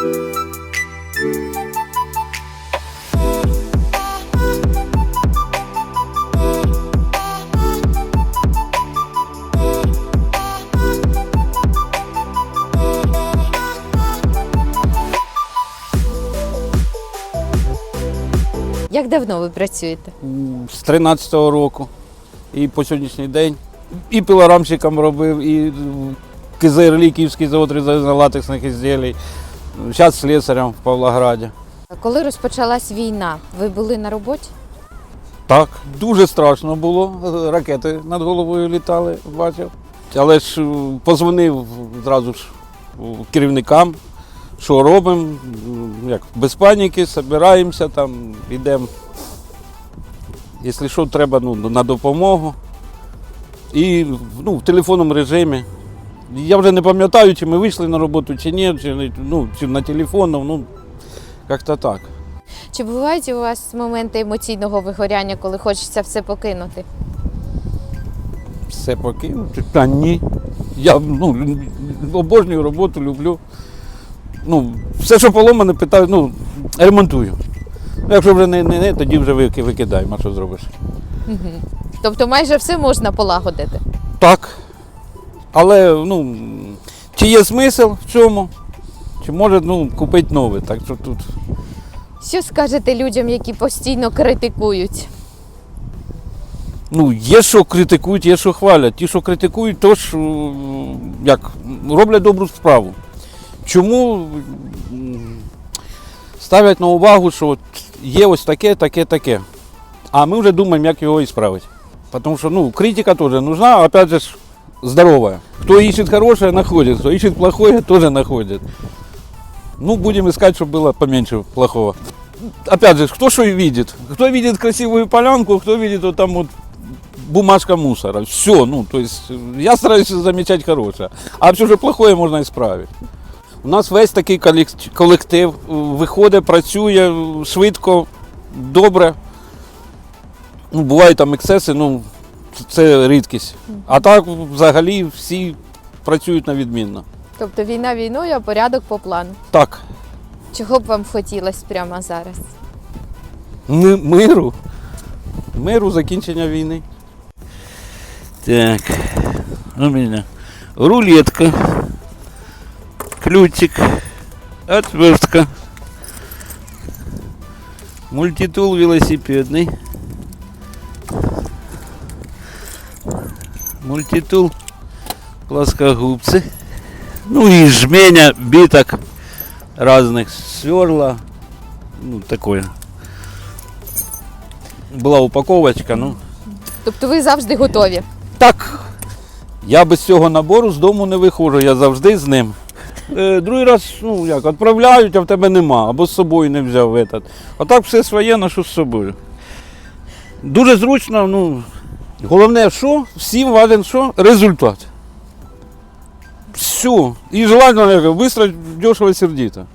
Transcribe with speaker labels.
Speaker 1: Як давно ви працюєте?
Speaker 2: З 13-го року. І по сьогоднішній день і пілорамщиком робив, і КЗРЛі, Київський завод різних латексних ізділій. Зараз слесарем в Павлограді.
Speaker 1: Коли розпочалась війна, ви були на роботі?
Speaker 2: Так, дуже страшно було. Ракети над головою літали, бачив. Але ж е, позвонив зразу ж е, керівникам, що робимо, як без паніки, збираємося там, йдемо. Якщо що, треба ну, на допомогу. І ну, в телефонному режимі. Я вже не пам'ятаю, чи ми вийшли на роботу, чи ні, чи, ну, чи на телефонному, ну, як-то так.
Speaker 1: Чи бувають у вас моменти емоційного вигоряння, коли хочеться все покинути?
Speaker 2: все покинути? Та ні. Я ну, обожнюю роботу, люблю. Ну, все, що поломане, питаю, ну, ремонтую. Ну, Якщо вже не, не, не тоді вже викидаємо, а що зробиш.
Speaker 1: Тобто майже все можна полагодити.
Speaker 2: Так. Але ну, чи є смисл в цьому, чи може ну, купити нове. Так що тут.
Speaker 1: Що скажете людям, які постійно критикують?
Speaker 2: Ну, є що критикують, є що хвалять. Ті, що критикують, то ж як, роблять добру справу. Чому ставлять на увагу, що от є ось таке, таке, таке. А ми вже думаємо, як його ісправити. Тому що ну, критика теж нужна, а опять же здоровая. Кто ищет хорошее, находит. Кто ищет плохое, тоже находит. Ну, будем искать, чтобы было поменьше плохого. Опять же, кто что и видит. Кто видит красивую полянку, кто видит вот там вот бумажка мусора. Все, ну, то есть э, я стараюсь замечать хорошее. А все, що плохое, можна исправить. У нас весь такий колек- колектив е, виходить, працює е, швидко, добре. Ну, бувають там ексцеси, ну, це рідкість. А так взагалі всі працюють на відмінно.
Speaker 1: Тобто війна війною, а порядок по плану.
Speaker 2: Так,
Speaker 1: Чого б вам хотілося прямо зараз?
Speaker 2: ми- миру. Миру, закінчення війни. Так, у меня рулетка, ключик, отвертка, мультитул велосипедный, мультитул плоскогубцы, ну и жменя биток разных, сверла, ну такое. Була упаковочка, ну.
Speaker 1: Тобто ви завжди готові.
Speaker 2: Так. Я без цього набору з дому не виходжу, я завжди з ним. Е, другий раз, ну як, відправляють, а в тебе нема, або з собою не взяв этот. А так все своє ношу з собою. Дуже зручно, ну. Головне, що? Всім важен що? Результат. Все. І желательно, швидко, дешево, сердито.